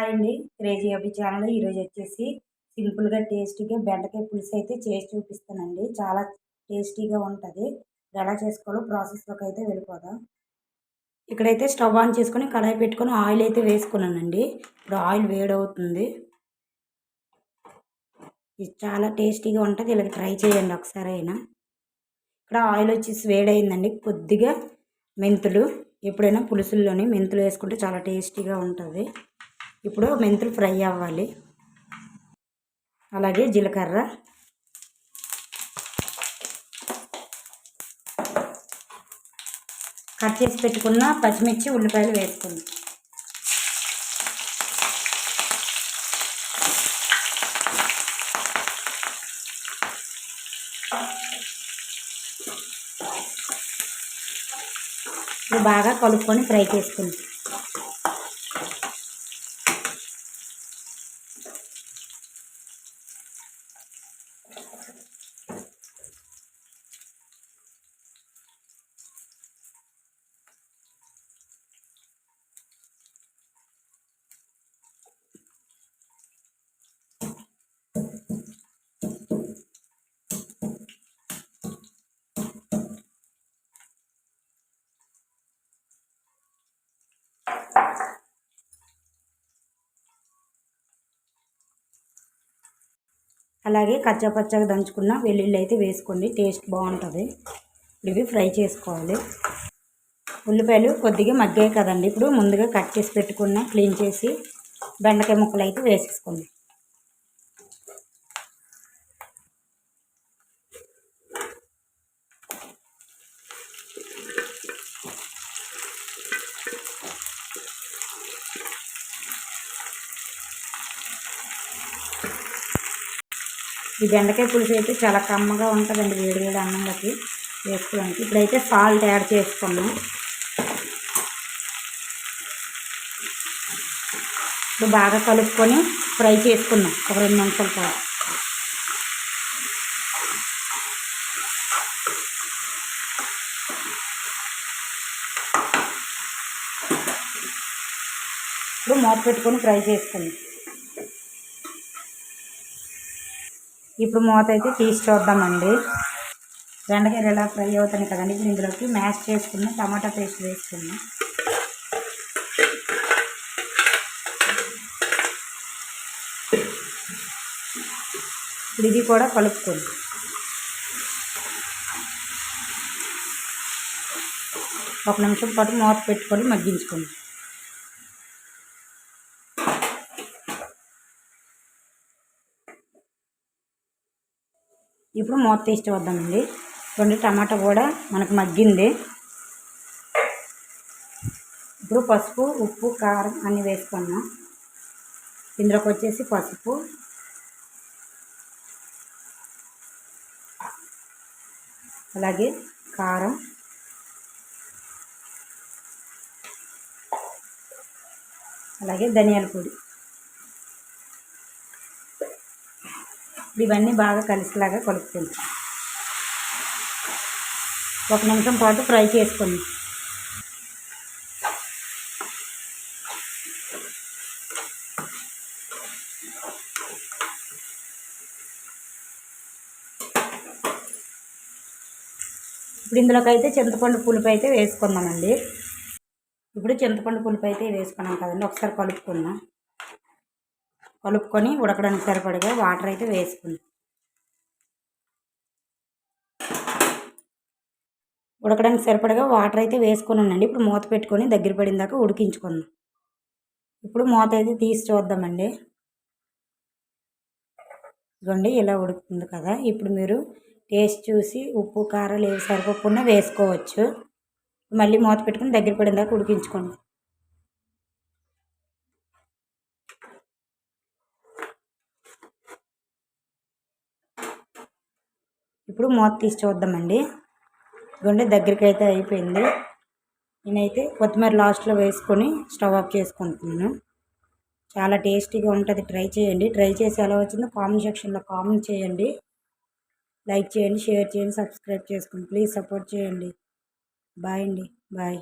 Hi అండి. Crazy అభి channel ఈరోజు వచ్చేసి సింపుల్గా టేస్టీగా బెండకాయ పులుసు అయితే చేసి చూపిస్తానండి. చాలా టేస్టీగా ఉంటుంది. ఎలా చేసుకోవాలో ప్రాసెస్లోకి అయితే వెళ్ళిపోదాం. ఇక్కడైతే స్టవ్ ఆన్ చేసుకొని కడాయి పెట్టుకొని ఆయిల్ అయితే వేసుకున్నానండి. ఇప్పుడు ఆయిల్ వేడవుతుంది. ఇది చాలా టేస్టీగా ఉంటుంది. ఇలా ట్రై చేయండి ఒకసారి అయినా. ఇక్కడ ఆయిల్ వచ్చేసి వేడైందండి కొద్దిగా మెంతులు ఎప్పుడైనా పులుసుల్లోనే మెంతులు వేసుకుంటే చాలా టేస్టీగా ఉంటుంది. ఇప్పుడు మెంతులు ఫ్రై అవ్వాలి. అలాగే జీలకర్ర. కట్ చేసి పెట్టుకున్న పచ్చిమిర్చి ఉల్లిపాయలు వేసుకుంది. ఇప్పుడు బాగా కలుపుకొని ఫ్రై చేసుకుంది. అలాగే కచ్చాపచ్చగా దంచుకున్న వెల్లుల్లి అయితే వేసుకోండి టేస్ట్ బాగుంటుంది. ఇవి ఫ్రై చేసుకోవాలి. ఉల్లిపాయలు కొద్దిగా మగ్గాయి కదండి ఇప్పుడు ముందుగా కట్ చేసి పెట్టుకున్న క్లీన్ చేసి బెండకాయ ముక్కలు అయితే వేసేసుకోండి. ఈ బెండకాయ పులుసు అయితే చాలా కమ్మగా ఉంటుందండి వేడి వేడి అన్నంలోకి వేసుకోవడానికి. ఇప్పుడైతే సాల్ట్ యాడ్ చేసుకున్నాం. ఇప్పుడు బాగా కలుపుకొని ఫ్రై చేసుకున్నాం ఒక రెండు నిమిషాల పాటు. ఇప్పుడు మూత పెట్టుకొని ఫ్రై చేసుకున్నాం ఇప్పుడు మూత అయితే తీసి చూద్దామండి బెండకాయలు ఎలా ఫ్రై అవుతాయి కదండి. ఇప్పుడు ఇందులోకి మ్యాష్ చేసుకున్న టమాటా పేస్ట్ వేసుకున్నాం ఇప్పుడు ఇది కూడా కలుపుకోండి. ఒక నిమిషం పాటు మూత పెట్టుకొని మగ్గించుకోండి. ఇప్పుడు మూత తీసి చూద్దామండి రెండు టమాటా కూడా మనకు మగ్గింది. ఇప్పుడు పసుపు ఉప్పు కారం అన్నీ వేసుకున్నాం. ఇందులోకి వచ్చేసి పసుపు. అలాగే కారం. అలాగే ధనియాల పొడి. ఇవన్నీ బాగా కలిసిలాగా కలుపుతుంది ఒక నిమిషం పాటు ఫ్రై చేసుకుంది ఇప్పుడు ఇందులోకి అయితే చింతపండు పులుపు అయితే వేసుకుందామండి. ఇప్పుడు చింతపండు పులుపు అయితే వేసుకున్నాం కదండి ఒకసారి కలుపుకుందాం. కలుపుకొని ఉడకడానికి సరిపడగా వాటర్ అయితే వేసుకుంది. ఉడకడానికి సరిపడగా వాటర్ అయితే వేసుకున్నానండి. ఇప్పుడు మూత పెట్టుకొని దగ్గర పడిన దాకా ఉడికించుకుందాం. ఇప్పుడు మూత అయితే తీసి చూద్దామండి. ఇదిగోండి ఇలా ఉడుకుతుంది కదా. ఇప్పుడు మీరు టేస్ట్ చూసి ఉప్పు కారం ఏవి సరిపోకుండా వేసుకోవచ్చు. మళ్ళీ మూత పెట్టుకుని దగ్గర పడిన దాకా ఉడికించుకోండి. ఇప్పుడు మూత తీసి చూద్దామండి గుండె దగ్గరికి అయితే అయిపోయింది. నేనైతే కొత్తిమీర లాస్ట్లో వేసుకొని స్టవ్ ఆఫ్ చేసుకుంటున్నాను. చాలా టేస్టీగా ఉంటుంది. ట్రై చేయండి. ట్రై చేసి ఎలా వచ్చిందో కామెంట్ సెక్షన్లో కామెంట్ చేయండి. లైక్ చేయండి షేర్ చేయండి సబ్స్క్రైబ్ చేసుకోండి ప్లీజ్ సపోర్ట్ చేయండి. బాయ్ అండి. బాయ్.